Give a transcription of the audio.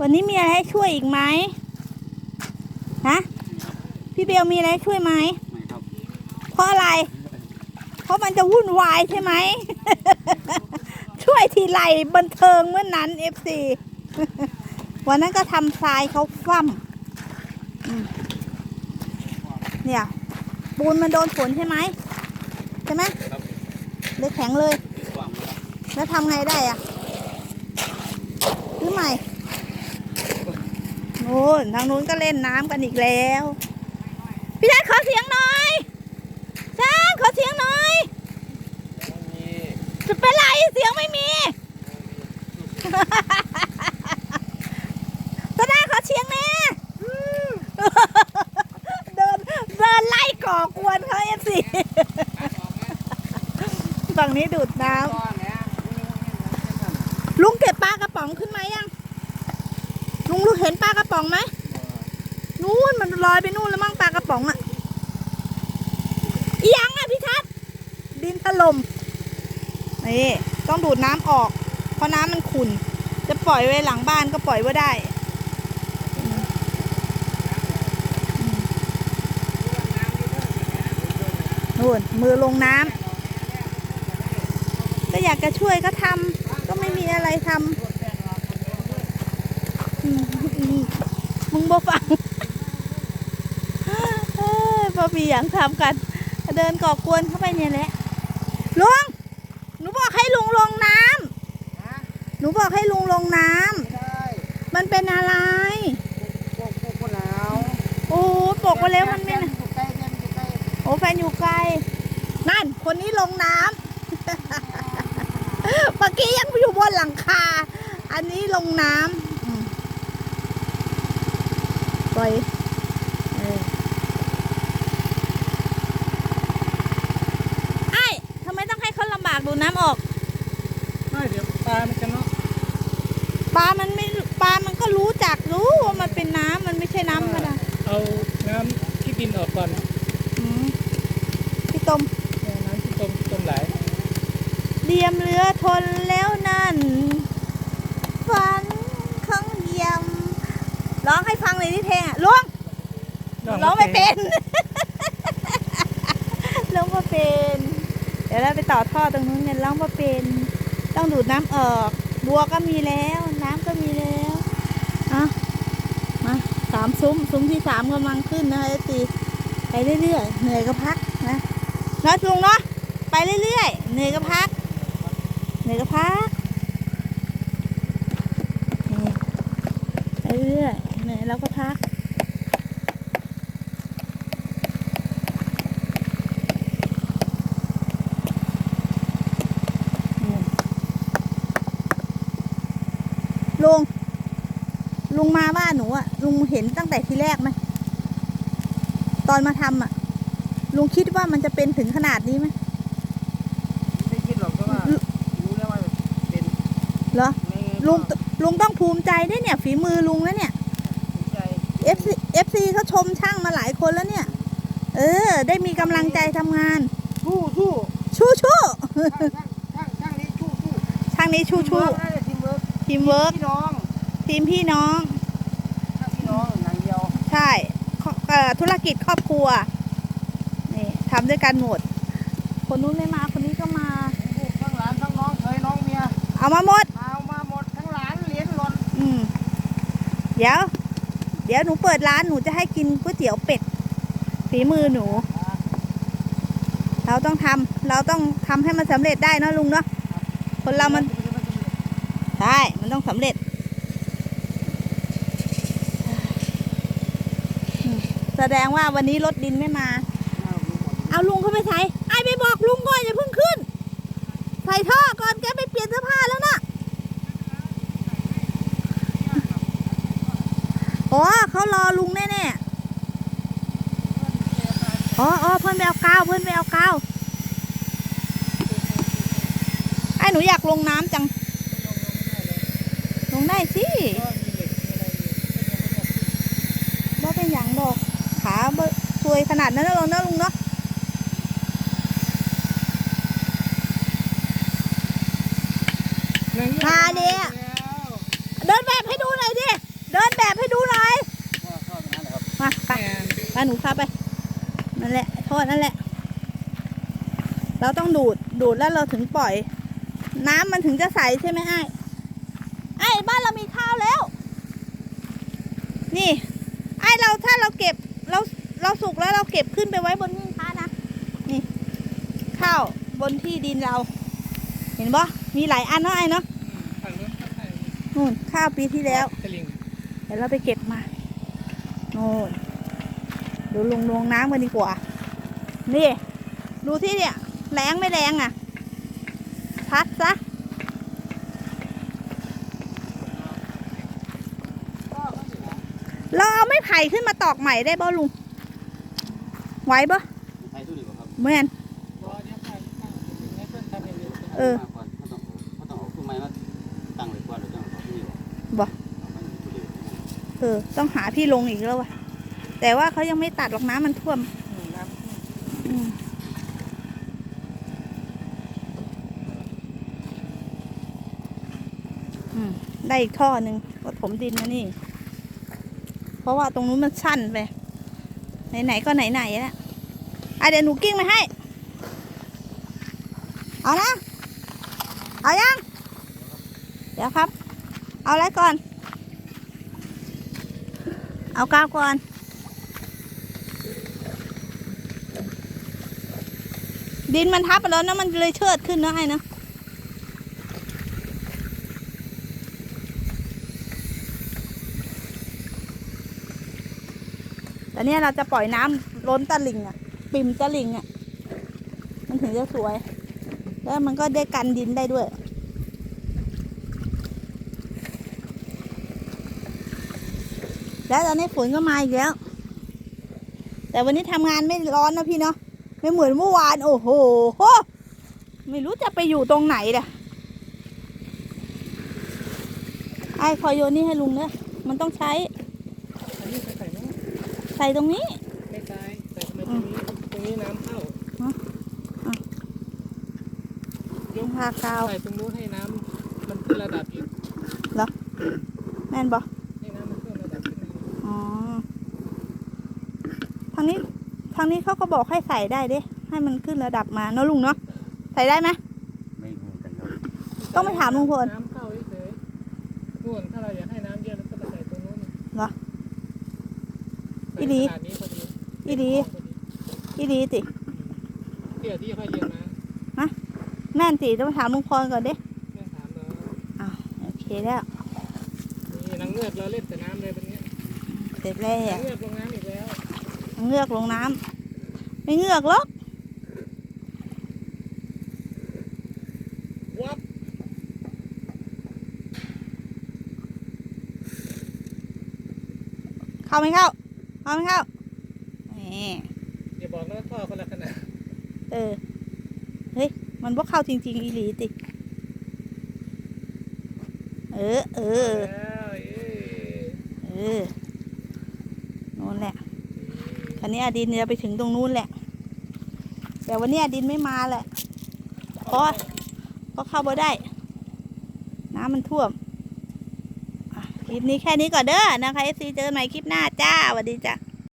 วันนี้มีอะไรให้ช่วยอีกไหมฮะพี่เบลมีอะไรให้ช่วยไหมไม่ครับ เพราะอะไร เพราะมันจะวุ่นวายใช่ไหม ช่วยทีไรบันเทิงเมื่อนนั้นเอฟซีวันนั้นก็ทำทรายเขาฟั่มอืมเนี่ย ปูนมันโดนฝนใช่ไหมใช่ไหมครับเลยแข็งเลยว่างครับแล้วทำไงได้อะหรือใหม่โน่นทางนู้นก็เล่นน้ำกันอีกแล้ว พี่ได้ขอเสียงหน่อยช้างขอเสียงหน่อย จะเป็นไรเสียงไม่มีตาดาขอเสียงแน่เดินเดินไล่ก่อกวนเขาเอฟซีฝั่งนี้ดูดน้ำลุงเก็บปลากระป๋องขึ้นมายัง ลุงรู้เห็นปลากระป๋องไหมนู่นมันลอยไปนู่นแล้วมั้งปลากระป๋องอะอียังอะพี่ทัศดินถล่มนี่ต้องดูดน้ำออก เพราะน้ำมันขุ่น จะปล่อยไว้หลังบ้านก็ปล่อยไว้ได้อืมอืมนู่นมือลงน้ำก็อยากจะช่วยก็ทำก็ไม่มีอะไรทำอื มึงบ่ฟังพอมีอย่างทำกัน เดินก่อกวนเข้าไปเนี่ยแหละลุงหนูบอกให้ลุงลงน้ำหนูบอกให้ลุงลงน้ำมันเป็นอะไรโอ้ปกไปแล้วมันไม่นะโอ้แฟนอยู่ไกลนั่น คนนี้ลงน้ำเมื่อกี้ยังอยู่บนหลังคา อันนี้ลงน้ำ อืมปล่อยเออไอ้ทำไมต้องให้เขาลำบากดูน้ำออก ไม่เดี๋ยวปลามันจะเนาะปลามันไม่ปลามันก็รู้จักรู้ว่ามันเป็นน้ำมันไม่ใช่น้ำธรรมดาเอาน้ำที่ดินออกก่อนอืมพี่ต้มเอาน้ำที่ต้มต้มไหลเรียมเรือทนแล้วนั่น ฝันของเยี่ยม ร้องให้ฟังเลย ที่เพลงอะลุงร้องไม่เป็นร้องไม่เป็น เดี๋ยวเราไปต่อท่อตรงนู้นกันร้องไม่เป็น ต้องดูดน้ำออกบัวก็มีแล้ว น้ำก็มีแล้วอะมาสามซุ้มซุ้มที่สามกำลังขึ้นนะคะเอตีไปเรื่อยๆเหนื่อยก็พักนะนาะลุงเนาะไปเรื่อยๆเหนื่อยก็พักเหนื่อยก็พักนี่ไปเรื่อยๆเหนื่อย แล้วก็พัก ลุง ลุงมาบ้านหนูอะลุงเห็นตั้งแต่ทีแรกไหม ตอนมาทำอะลุงคิดว่ามันจะเป็นถึงขนาดนี้ไหมไม่คิดหรอกเพราะว่ารู้แล้วว่าเป็นเหรอ ไม่ลุง ลุงต้องภูมิใจด้วยเนี่ย ฝีมือลุงแล้วเนี่ยสน ใจ FC FC เขาชมช่างมาหลายคนแล้วเนี่ย เออ ได้มีกำลังใจทำงาน สู้สู้ชู้ชู้ช่างช่างช่างนี้สู้สู้ช่างนี้ชู้ชู้ทีมเวิร์กทีมเวิร์กพี่น้องทีมพี่น้อง ช่างพี่น้องหนังเดียวใช่ครอบเอ่อธุรกิจครอบครัว นี่ทำด้วยกันหมด คนนู้นไม่มา คนนี้ก็มา ลูกทั้งหลานทั้งน้องเคยน้องเมียเอามาหมด เอามาหมดทั้งหลานเหรียญหล่นอืมเดี๋ยว เดี๋ยวหนูเปิดร้านหนูจะให้กินก๋วยเตี๋ยวเป็ดฝีมือหนู เราต้องทำเราต้องทำให้มันสำเร็จได้เนอะลุงเนาะคนเรามันใช่มันต้องสำเร็จแสดงว่าวันนี้รถดินไม่มา เอาลุงเข้าไปใส่ไอ้ไปบอกลุงก่อนอย่าเพิ่งขึ้น ใส่ท่อก่อนแกไปเปลี่ยนเสื้อผ้าแล้วนะ อ๋อเขารอลุงแน่ๆอ๋ออ๋อเพื่อนไปเอากาวเพื่อนไปเอากาวไอหนูอยากลงน้ำจัง ลงได้สิบ่เป็นอย่างดอกขาบ่สวยขนาดนั้นแล้วลงนะลุงเนาะหนังมาเดียแล้วเดินแบบให้ดูหน่อยดิ เาหนูพาไป นั่นแหละท่อนั่นแหละ เราต้องดูด ดูดแล้วเราถึงปล่อย น้ำมันถึงจะใสใช่ไหมไอ้ไอ้บ้านเรามีข้าวแล้ว นี่ ไอ้เราถ้าเราเก็บ เราเราสุกแล้วเราเก็บขึ้นไปไว้บนหิ้งพระนะ นี่ ข้าวบนที่ดินเรา เห็นปะมีหลายอันเนาะไอ้เนาะฝั่งนู้นข้างใต้นู่นข้าวปีที่แล้วตะลิงเดี๋ยวเราไปเก็บมา โน่น เดี๋ยวลงลงน้ำกันดีกว่า นี่ ดูที่เนี่ย แรงไม่แรงอะ พัดซะเราเอาไม่ไผ่ขึ้นมาตอกใหม่ได้บ่ลุง ไหวบ่ไม่นเออบ่เออ ต้องหาพี่ลงอีกแล้ววะ แต่ว่าเขายังไม่ตัดหรอกน้ำมันท่วมได้อีกท่อหนึ่งก็ถมดินนะนี่ เพราะว่าตรงนู้นมันสั้นไป ไหนๆก็ไหนๆแล้วอะเดี๋ยวหนูกิ้งมาให้ เอานะ เอายัง เดี๋ยวครับ เอาอะไรก่อน เอากาวก่อน ดินมันทับไปแล้วนะมันเลยเชิดขึ้นนะไอ้นะแต่เนี่ยเราจะปล่อยน้ำล้นตะลิ่งอะปิ่มตะลิ่งอะมันถึงจะสวย แล้วมันก็ได้กันดินได้ด้วยแล้วตอนนี้ฝนก็มาอีกแล้ว แต่วันนี้ทำงานไม่ร้อนนะพี่เนาะ ไม่เหมือนเมื่อวาน โอ้โห ไม่รู้จะไปอยู่ตรงไหนเด้ะไอ้คอยโยนนี่ให้ลุงเนอะมันต้องใช้อันนี้ใส่ไหมใส่ตรงนี้ ไม่ใส่ใส่ตรงนี้ตรงนี้น้ำเข้าลงพากาวใส่ตรงนู้นให้น้ำมันขึ้นระดับอีกแม่นบอให้น้ำมันเพิ่มระดับขึ้นมาอ๋อทางนี้ ทางนี้เขาก็บอกให้ใส่ได้เด้ให้มันขึ้นระดับมาเนอะลุงเนาะใส่ได้ไหมไม่รู้กันครับต้องไปถามลุงพลน้ำเข้าเฉยๆนู่นถ้าเราอยากให้น้ำเยอะเราก็มาใส่ตรงนู้นเหรอใส่อีหลีขนาดนี้พอดีอีดีอีดีติเดี๋ยวที่ค่อยเรียนมาแม่นติต้องถามลุงพลก่อนเด้แม่ถามเราอ้าวโอเคแล้วนี่นางเงือกเราเล่นแต่น้ำเลยวันนี้เสร็จแล้วนางเงือกลงน้ำอีกแล้ว เงือกลงน้ำไม่เงือกหรอกวับเข้าไม่เข้าเข้าไม่เข้านี่อย่าบอกนะว่าท่อคนละขนาดเออ เฮ้ย มันบ่เข้าจริง ๆ อีหลีติ เออ เออแล้วเอ้ยเออนู่นแหละ คันนี้อดินจะไปถึงตรงนู้นแหละ แต่วันนี้อดินไม่มาแหละ เพราะเพราะเข้าบ่ได้ น้ำมันท่วมคลิปนี้แค่นี้ก่อนเด้อนะคะเอซีเจอกันใหม่คลิปหน้าจ้าสวัสดีจ้า